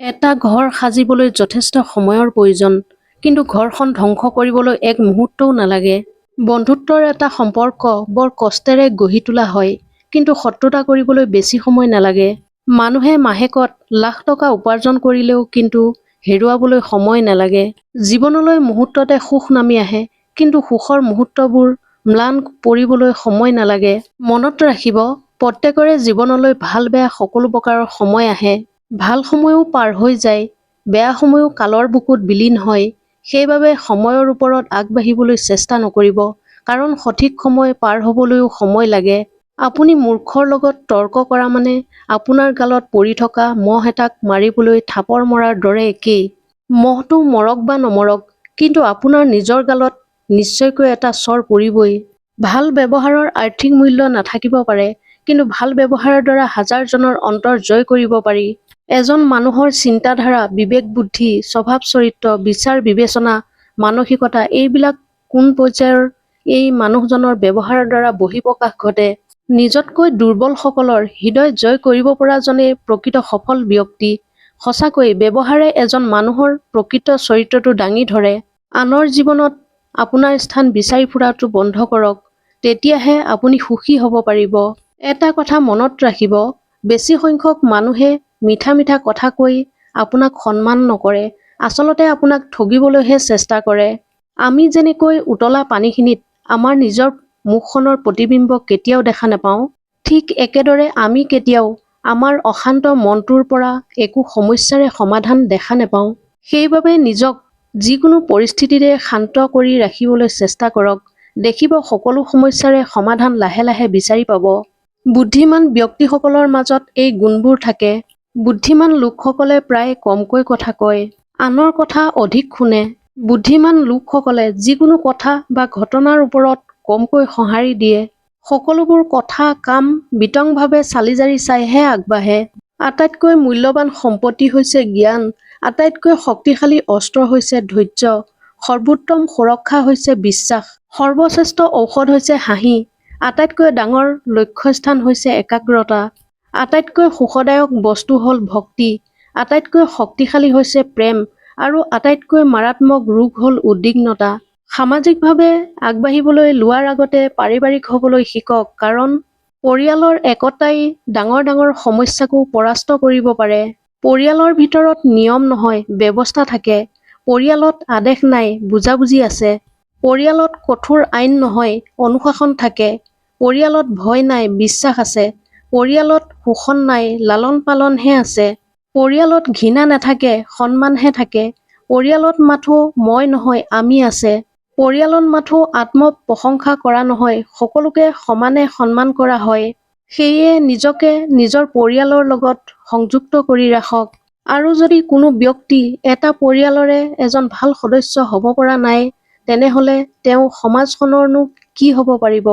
এটা ঘৰ সাজিবলৈ যথেষ্ট সময়ৰ প্ৰয়োজন কিন্তু ঘৰখন ধ্বংস কৰিবলৈ এক মুহূৰ্তও নালাগে। বন্ধুত্বৰ এটা সম্পৰ্ক বৰ কষ্টেৰে গঢ়ি তোলা হয় কিন্তু শত্ৰুতা কৰিবলৈ বেছি সময় নালাগে। মানুহে মাহেকত লাখ টকা উপাৰ্জন কৰিলেও কিন্তু হেৰুৱাবলৈ সময় নালাগে। জীৱনলৈ মুহূৰ্ততে সুখ নামি আহে কিন্তু সুখৰ মুহূৰ্তবোৰ ম্লান পৰিবলৈ সময় নালাগে। মনত ৰাখিব প্ৰত্যেকৰে জীৱনলৈ ভাল বেয়া সকলো প্ৰকাৰৰ সময় আহে। ভাল সময়ো পাৰ হৈ যায় বেয়া সময়ো কালৰ বুকুত বিলীন হয় সেইবাবে সময়ৰ ওপৰত আগবাঢ়িবলৈ চেষ্টা নকৰিব কাৰণ সঠিক সময় পাৰ হ'বলৈও সময় লাগে। আপুনি মূৰ্খৰ লগত তৰ্ক কৰা মানে আপোনাৰ গালত পৰি থকা মহ এটাক মাৰিবলৈ থাপৰ মৰাৰ দৰে একেই। মহটো মৰক বা নমৰক কিন্তু আপোনাৰ নিজৰ গালত নিশ্চয়কৈ এটা চৰ পৰিবই। ভাল ব্যৱহাৰৰ আৰ্থিক মূল্য নাথাকিব পাৰে কিন্তু ভাল ব্যৱহাৰৰ দ্বাৰা হাজাৰজনৰ অন্তৰ জয় কৰিব পাৰি। এজন মানুহৰ চিন্তাধাৰা বিবেক বুদ্ধি স্বভাৱ চৰিত্ৰ বিচাৰ বিবেচনা মানসিকতা এইবিলাক কোন পৰ্যায়ৰ এই মানুহজনৰ ব্যৱহাৰৰ দ্বাৰা বহিঃপ্ৰকাশ ঘটে? নিজতকৈ দুৰ্বলসকলৰ হৃদয় জয় কৰিব পৰাজনেই প্ৰকৃত সফল ব্যক্তি। সঁচাকৈ ব্যৱহাৰে এজন মানুহৰ প্ৰকৃত চৰিত্ৰটো দাঙি ধৰে। আনৰ জীৱনত আপোনাৰ স্থান বিচাৰি ফুৰাটো বন্ধ কৰক তেতিয়াহে আপুনি সুখী হ'ব পাৰিব। এটা কথা মনত ৰাখিব বেছি সংখ্যক মানুহে মিঠা মিঠা কথা কৈ আপোনাক সন্মান নকৰে আচলতে আপোনাক ঠগিবলৈহে চেষ্টা কৰে। আমি যেনেকৈ উতলা পানীখিনিত আমাৰ নিজৰ মুখখনৰ প্ৰতিবিম্ব কেতিয়াও দেখা নাপাওঁ ঠিক একেদৰে আমি কেতিয়াও আমাৰ অশান্ত মনটোৰ পৰা একো সমস্যাৰে সমাধান দেখা নাপাওঁ। সেইবাবে নিজক যিকোনো পৰিস্থিতিৰে শান্ত কৰি ৰাখিবলৈ চেষ্টা কৰক দেখিব সকলো সমস্যাৰে সমাধান লাহে লাহে বিচাৰি পাব। বুদ্ধিমান ব্যক্তিসকলৰ মাজত এই গুণবোৰ থাকে। বুদ্ধিমান লোকসকলে প্ৰায় কমকৈ কথা কয়। আনৰ কথা অধিক শুনে। বুদ্ধিমান লোকসকলে যিকোনো কথা বা ঘটনাৰ ওপৰত কমকৈ সঁহাৰি দিয়ে। সকলোবোৰ কথা কাম বিতংভাৱে চালি জাৰি চাইহে আগবাঢ়ে। আটাইতকৈ মূল্যৱান সম্পত্তি হৈছে জ্ঞান। আটাইতকৈ শক্তিশালী অস্ত্ৰ হৈছে ধৈৰ্য। সৰ্বোত্তম সুৰক্ষা হৈছে বিশ্বাস। সৰ্বশ্ৰেষ্ঠ ঔষধ হৈছে হাঁহি। আটাইতকৈ ডাঙৰ লক্ষ্যস্থান হৈছে একাগ্ৰতা। আটাইতকৈ সুখদায়ক বস্তু হ'ল ভক্তি। আটাইতকৈ শক্তিশালী হৈছে প্ৰেম আৰু আটাইতকৈ মাৰাত্মক ৰোগ হ'ল উদ্বিগ্নতা। সামাজিকভাৱে আগবাঢ়িবলৈ লোৱাৰ আগতে পাৰিবাৰিক হ'বলৈ শিকক কাৰণ পৰিয়ালৰ একতাই ডাঙৰ ডাঙৰ সমস্যাকো পৰাস্ত কৰিব পাৰে। পৰিয়ালৰ ভিতৰত নিয়ম নহয়, ব্যৱস্থা থাকে। পৰিয়ালত আদেশ নাই, বুজাবুজি আছে। পৰিয়ালত কঠোৰ আইন নহয়, অনুশাসন থাকে। পৰিয়ালত ভয় নাই, বিশ্বাস আছে। পৰিয়ালত শোষণ নাই লালন পালনহে আছে। পৰিয়ালত ঘৃণা নাথাকে, সন্মানহে থাকে। পৰিয়ালত মাথো মই নহয়, আমি আছে। পৰিয়ালত মাথো আত্ম প্ৰশংসা কৰা নহয়, সকলোকে সমানে সন্মান কৰা হয়। সেয়ে নিজকে নিজৰ পৰিয়ালৰ লগত সংযুক্ত কৰি ৰাখক। আৰু যদি কোনো ব্যক্তি এটা পৰিয়ালৰে এজন ভালো সদস্য হ'ব পৰা নাই, তেনেহ'লে তেওঁ সমাজখনৰনো কি হ'ব পাৰিব?